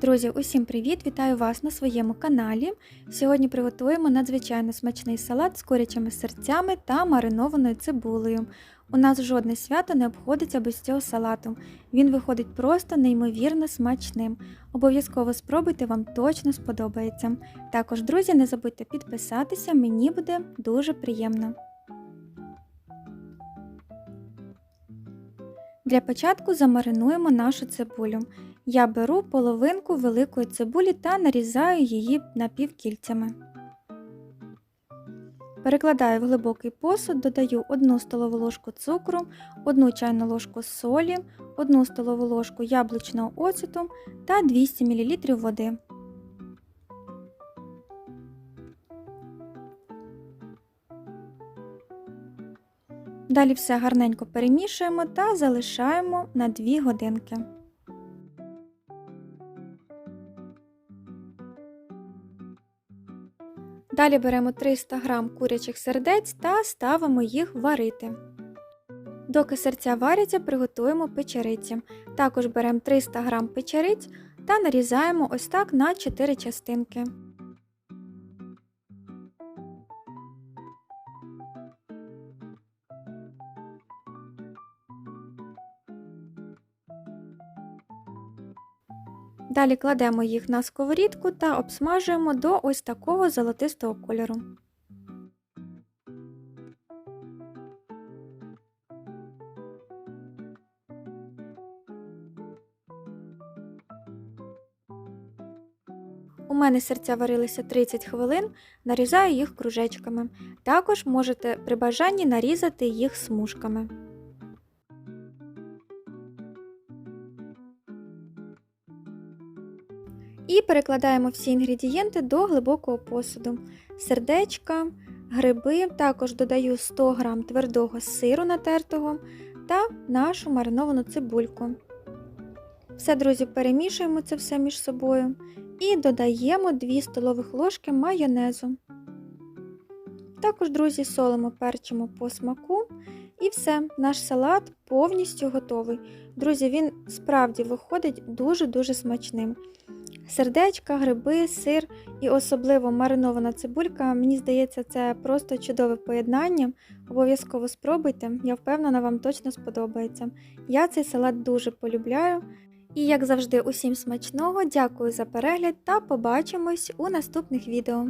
Друзі, усім привіт! Вітаю вас на своєму каналі. Сьогодні приготуємо надзвичайно смачний салат з курячими серцями та маринованою цибулею. У нас жодне свято не обходиться без цього салату. Він виходить просто неймовірно смачним. Обов'язково спробуйте, вам точно сподобається. Також, друзі, не забудьте підписатися, мені буде дуже приємно. Для початку замаринуємо нашу цибулю. Я беру половинку великої цибулі та нарізаю її напівкільцями. Перекладаю в глибокий посуд, додаю 1 столову ложку цукру, 1 чайну ложку солі, 1 столову ложку яблучного оцету та 200 мл води. Далі все гарненько перемішуємо та залишаємо на 2 годинки. Далі беремо 300 г курячих сердець та ставимо їх варити. Доки серця варяться, приготуємо печериці. Також беремо 300 г печериць та нарізаємо ось так на 4 частинки. Далі кладемо їх на сковорідку та обсмажуємо до ось такого золотистого кольору. У мене серця варилися 30 хвилин, нарізаю їх кружечками. Також можете при бажанні нарізати їх смужками. І перекладаємо всі інгредієнти до глибокого посуду. Сердечка, гриби, також додаю 100 г твердого сиру натертого та нашу мариновану цибульку. Все, друзі, перемішуємо це все між собою і додаємо 2 столових ложки майонезу. Також, друзі, солимо, перчимо по смаку. І все, наш салат повністю готовий. Друзі, він справді виходить дуже-дуже смачним. Сердечка, гриби, сир і особливо маринована цибулька. Мені здається, це просто чудове поєднання. Обов'язково спробуйте, я впевнена, вам точно сподобається. Я цей салат дуже полюбляю. І, як завжди, усім смачного, дякую за перегляд та побачимось у наступних відео.